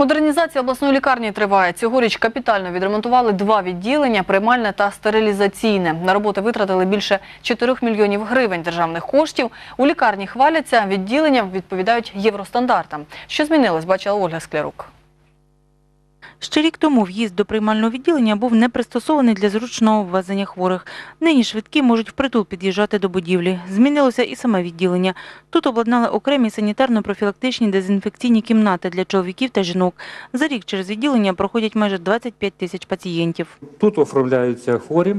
Модернізація обласної лікарні триває. Цьогоріч капітально відремонтували два відділення – приймальне та стерилізаційне. На роботи витратили більше 4 мільйонів гривень державних коштів. У лікарні хваляться, відділення відповідають євростандартам. Що змінилось, бачила Ольга Склярук. Ще рік тому в'їзд до приймального відділення був не пристосований для зручного ввезення хворих. Нині швидкі можуть впритул під'їжджати до будівлі. Змінилося і саме відділення. Тут обладнали окремі санітарно-профілактичні дезінфекційні кімнати для чоловіків та жінок. За рік через відділення проходять майже 25 тисяч пацієнтів. Тут оформляються хворі.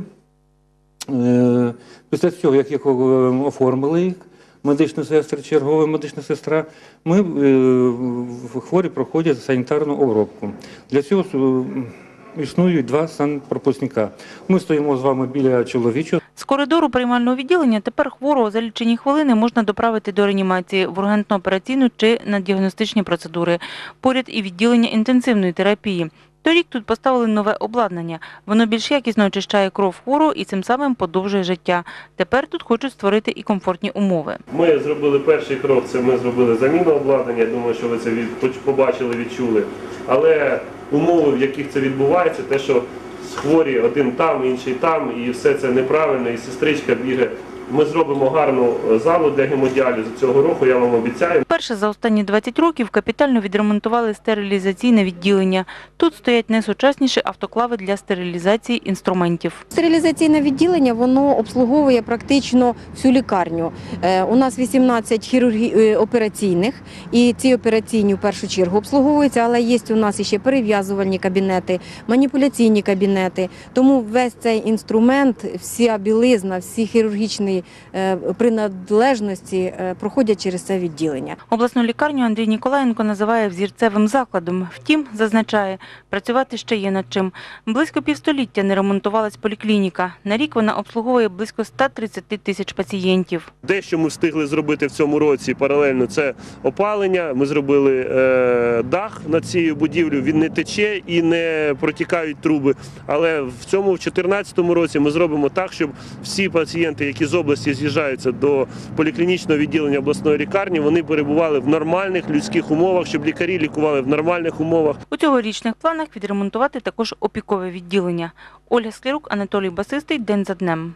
Е, Після цього, як їх е, оформили, їх, медична сестра, чергова медична сестра, ми, е, хворі проходять санітарну обробку. Для цього е, існують два санпропускника. Ми стоїмо з вами біля чоловічого. З коридору приймального відділення тепер хворого за лічені хвилини можна доправити до реанімації, в ургентно-операційну чи на діагностичні процедури. Поряд і відділення інтенсивної терапії. Торік тут поставили нове обладнання. Воно більш якісно очищає кров хворого і цим самим подовжує життя. Тепер тут хочуть створити і комфортні умови. Ми зробили перший крок, це ми зробили заміну обладнання. Я думаю, що ви це побачили, відчули. Але умови, в яких це відбувається, те, що хворі один там, інший там, і все це неправильно, і сестричка бігає. Ми зробимо гарну е, залу для гемодіалізу цього року, я вам обіцяю. Вперше за останні 20 років капітально відремонтували стерилізаційне відділення. Тут стоять найсучасніші автоклави для стерилізації інструментів. Стерилізаційне відділення воно обслуговує практично всю лікарню. Е, У нас 18 хірургі... е, операційних, і ці операційні в першу чергу обслуговуються, але є у нас ще перев'язувальні кабінети, маніпуляційні кабінети. Тому весь цей інструмент, вся білизна, всі хірургічні е, приналежності е, проходять через це відділення. Обласну лікарню Андрій Ніколаєнко називає взірцевим закладом. Втім, зазначає, працювати ще є над чим. Близько півстоліття не ремонтувалась поліклініка. На рік вона обслуговує близько 130 тисяч пацієнтів. Дещо ми встигли зробити в цьому році паралельно це опалення. Ми зробили е, дах над цією будівлею. Він не тече і не протікають труби. Але в цьому в 2014 році ми зробимо так, щоб всі пацієнти, які з області з'їжджаються до поліклінічного відділення обласної лікарні, вони перебували в нормальних людських умовах, щоб лікарі лікували в нормальних умовах. У цьогорічних планах відремонтувати також опікове відділення. Ольга Склірук, Анатолій Басистий. День за днем.